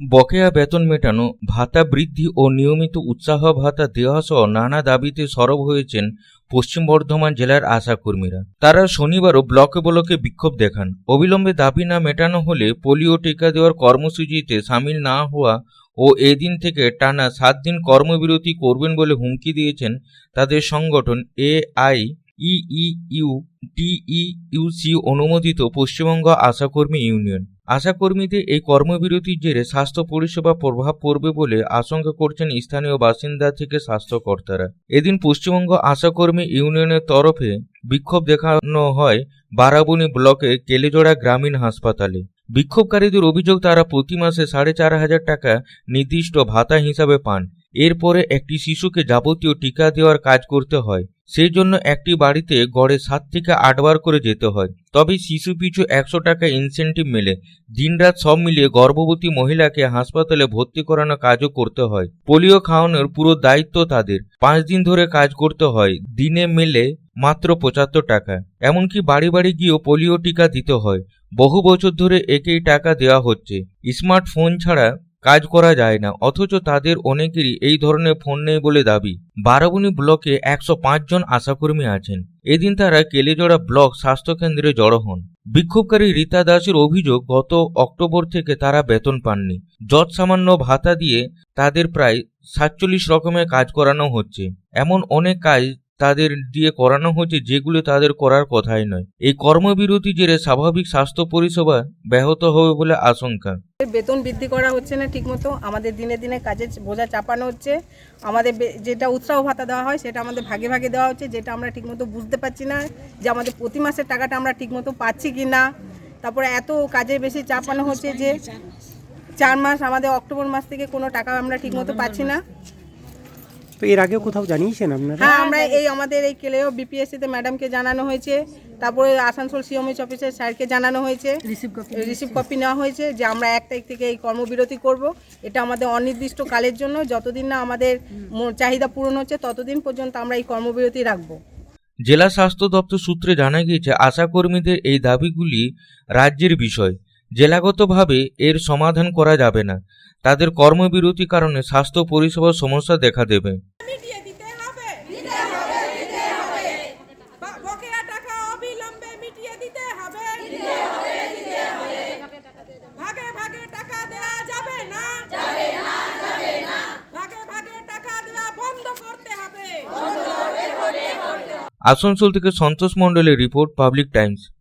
বকেয়া বেতন মেটানো, ভাতা বৃদ্ধি ও নিয়মিত উৎসাহ ভাতা দেওয়া সহ নানা দাবিতে সরব হয়েছেন পশ্চিম বর্ধমান জেলার আশাকর্মীরা তারা শনিবারও ব্লকে ব্লকে বিক্ষোভ দেখান। অবিলম্বে দাবি না মেটানো হলে পোলিও টিকা দেওয়ার কর্মসূচিতে সামিল না হওয়া ও এদিন থেকে টানা সাত দিন কর্মবিরতি করবেন বলে হুমকি দিয়েছেন তাদের সংগঠন এ আই ইইউ টিইউসি অনুমোদিত পশ্চিমবঙ্গ আশাকর্মী ইউনিয়ন। আশাকর্মীদের এই কর্মবিরতির জেরে স্বাস্থ্য পরিষেবা প্রভাব পড়বে বলে আশঙ্কা করছেন স্থানীয় বাসিন্দা থেকে স্বাস্থ্যকর্তারা। এদিন পশ্চিমবঙ্গ আশাকর্মী ইউনিয়নের তরফে বিক্ষোভ দেখানো হয় বারাবণী ব্লকে কেলেজোড়া গ্রামীণ হাসপাতালে। বিক্ষোভকারীদের অভিযোগ, তারা প্রতি মাসে সাড়ে চার হাজার টাকা নির্দিষ্ট ভাতা হিসাবে পান। এরপরে একটি শিশুকে যাবতীয় টিকা দেওয়ার কাজ করতে হয়। সেই জন্য একটি বাড়িতে গড়ে সাত থেকে আটবার করে যেতে হয়। তবে শিশু পিছু একশো টাকা ইনসেন্টিভ মেলে। দিনরাত সব মিলিয়ে গর্ভবতী মহিলাকে হাসপাতালে ভর্তি করানো কাজও করতে হয়। পোলিও খাওয়ানোর পুরো দায়িত্ব তাদের। পাঁচ দিন ধরে কাজ করতে হয়। দিনে মেলে মাত্র পঁচাত্তর টাকা। এমনকি বাড়ি বাড়ি গিয়েও পোলিও টিকা দিতে হয়। বহু বছর ধরে একেই টাকা দেওয়া হচ্ছে। স্মার্টফোন ছাড়া কাজ করা যায় না। অথচ তাদের অনেকেরই এই ধরনের ফোন নেই বলে দাবি। বারাবণী ব্লকে একশো জন আশাকর্মী আছেন। এদিন তারা কেলেজোড়া ব্লক স্বাস্থ্যকেন্দ্রে জড়ো হন। বিক্ষোভকারী রীতা দাসের অভিযোগ, গত অক্টোবর থেকে তারা বেতন পাননি। যৎ সামান্য ভাতা দিয়ে তাদের প্রায় সাতচল্লিশ রকমের কাজ করানো হচ্ছে। এমন অনেক কাজ তাদের দিয়ে করানো হচ্ছে যেগুলো তাদের করার কথাই নয়। এই কর্মবিরতি জেরে স্বাভাবিক স্বাস্থ্য পরিষেবা ব্যাহত হবে বলে আশঙ্কা। বেতন বৃদ্ধি করা হচ্ছে না ঠিকমতো। আমাদের দিনে দিনে কাজের বোঝা চাপানো হচ্ছে। আমাদের যেটা উৎসাহ ভাতা দেওয়া হয় সেটা আমাদের ভাগে ভাগে দেওয়া হচ্ছে, যেটা আমরা ঠিকমতো বুঝতে পারছি না যে আমাদের প্রতি মাসের টাকাটা আমরা ঠিকমতো পাচ্ছি কি না। তারপরে এত কাজের বেশি চাপানো হচ্ছে যে চার মাস, আমাদের অক্টোবর মাস থেকে কোনো টাকা আমরা ঠিকমতো পাচ্ছি না। তো এর আগেও কোথাও জানিয়েছেন আপনারা? হ্যাঁ আমরা এই আমাদের এই কেলেও বিপিএসসিতে ম্যাডামকে জানানো হয়েছে। তারপরে আসানসোল সিএমএইচ অফিসের স্যারকে জানানো হয়েছে। রিসিভ কপি নেওয়া হয়েছে যে আমরা এক তারিখ থেকে এই কর্মবিরতি করব। এটা আমাদের অনির্দিষ্ট কালের জন্য। যতদিন না আমাদের চাহিদা পূরণ হচ্ছে ততদিন পর্যন্ত আমরা এই কর্মবিরতি রাখব। জেলা স্বাস্থ্য দপ্তর সূত্রে জানা গিয়েছে আশাকর্মীদের এই দাবিগুলি রাজ্যের বিষয়। জেলাগতভাবে এর সমাধান করা যাবে না। তাদের কর্মবিরতি কারণে স্বাস্থ্য পরিষেবার সমস্যা দেখা দেবে। আসানসোল থেকে সন্তোষ মণ্ডলের রিপোর্ট পাবলিক টাইমস।